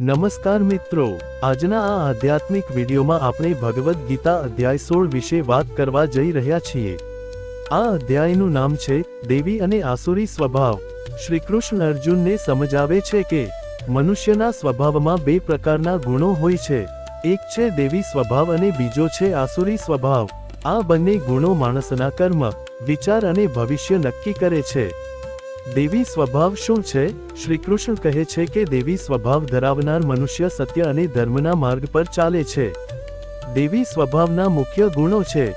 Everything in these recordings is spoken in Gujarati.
નમસ્કાર મિત્રો, આજના આ આધ્યાત્મિક વિડીયોમાં આપણે ભગવદ્ ગીતા અધ્યાય સોળ વિશે વાત કરવા જઈ રહ્યા છીએ. આ અધ્યાયનું નામ છે, દેવી અને આસુરી સ્વભાવ. શ્રીકૃષ્ણ અર્જુનને સમજાવે છે કે, મનુષ્યના સ્વભાવમાં બે પ્રકારના ગુણો હોય છે. એક છે દેવી સ્વભાવ અને બીજો છે આસુરી સ્વભાવ. આ બંને ગુણો માણસના કર્મ, વિચાર અને ભવિષ્ય નક્કી કરે છે. દેવી સ્વભાવ શું છે? શ્રી કૃષ્ણ કહે છે કે દેવી સ્વભાવ ધરાવનાર મનુષ્ય સત્ય અને ધર્મના માર્ગ પર ચાલે છે. દેવી સ્વભાવના મુખ્ય ગુણો છે.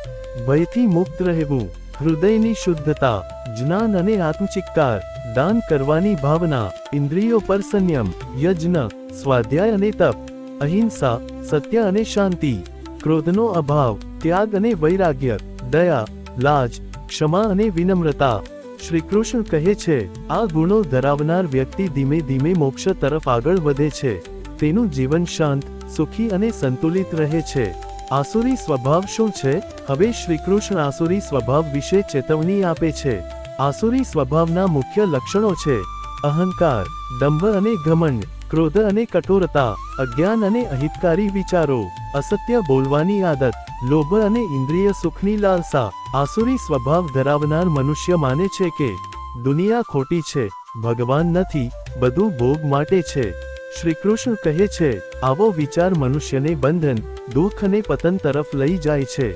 ભયથી મુક્ત રહેવું, હૃદયની શુદ્ધતા, જ્ઞાન અને આત્મચિક્કાર દાન કરવાની ભાવના, ઇન્દ્રિયો પર સંયમ, યજ્ઞ, સ્વાધ્યાય અને તપ, અહિંસા, સત્ય અને શાંતિ, ક્રોધનો અભાવ, ત્યાગ અને વૈરાગ્ય, દયા, લાજ, ક્ષમા અને વિનમ્રતા શ્રી કૃષ્ણ કહે છે, આ ગુણો ધરાવનાર વ્યક્તિ ધીમે ધીમે મોક્ષ તરફ આગળ વધે છે. તેનું જીવન શાંત, સુખી અને સંતુલિત રહે છે. આસુરી સ્વભાવ શું છે? હવે શ્રી કૃષ્ણ આસુરી સ્વભાવ વિશે ચેતવણી આપે છે. આસુરી સ્વભાવના મુખ્ય લક્ષણો છે. અહંકાર, દંભ અને ઘમંડ. ક્રોધ અને કઠોરતા અજ્ઞાન અને અહિતકારી વિચારો અસત્ય બોલવાની આદત લોભ અને ઇન્દ્રિય સુખની લાલસા આસુરી સ્વભાવ ધરાવનાર મનુષ્ય માને છે કે દુનિયા ખોટી છે ભગવાન નથી બધું ભોગ માટે છે શ્રી કૃષ્ણ કહે છે આવો વિચાર મનુષ્યને બંધન દુઃખ અને પતન તરફ લઈ જાય છે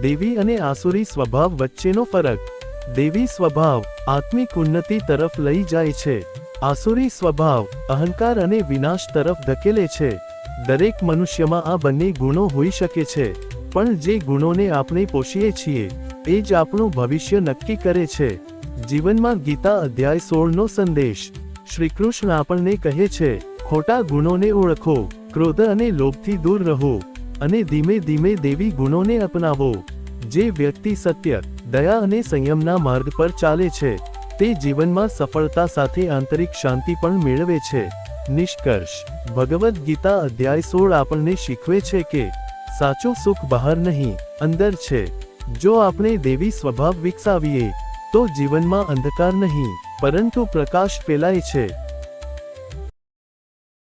દેવી અને આસુરી સ્વભાવ વચ્ચેનો ફરક દેવી સ્વભાવ આત્મિક ઉન્નતિ તરફ લઈ જાય છે આસુરી સ્વભાવ, અહંકાર અને વિનાશ તરફ ધકેલે છે. દરેક મનુષ્યમાં આ બંને ગુણો હોઈ શકે છે. પણ જે ગુણોને આપણે પોષીએ છીએ, એ જ આપણું ભવિષ્ય નક્કી કરે છે. જીવનમાં ગીતા અધ્યાય સોળનો સંદેશ. શ્રી કૃષ્ણ આપણને કહે છે, ખોટા ગુણોને ઓળખો, ક્રોધ અને લોભથી દૂર રહો, અને ધીમે ધીમે દેવી ગુણોને અપનાવો. જે વ્યક્તિ સત્ય, દયા અને સંયમના માર્ગ પર ચાલે છે તે જીવનમાં સફળતા સાથે આંતરિક શાંતિ પણ મેળવે છે. નિષ્કર્ષ. ભગવદ્ ગીતા અધ્યાય સોળ આપણને શીખવે છે કે, સાચું સુખ બહાર નહીં, અંદર છે. જો આપણે દેવી સ્વભાવ વિકસાવીએ, તો જીવનમાં અંધકાર નહીં, પરંતુ પ્રકાશ ફેલાય છે.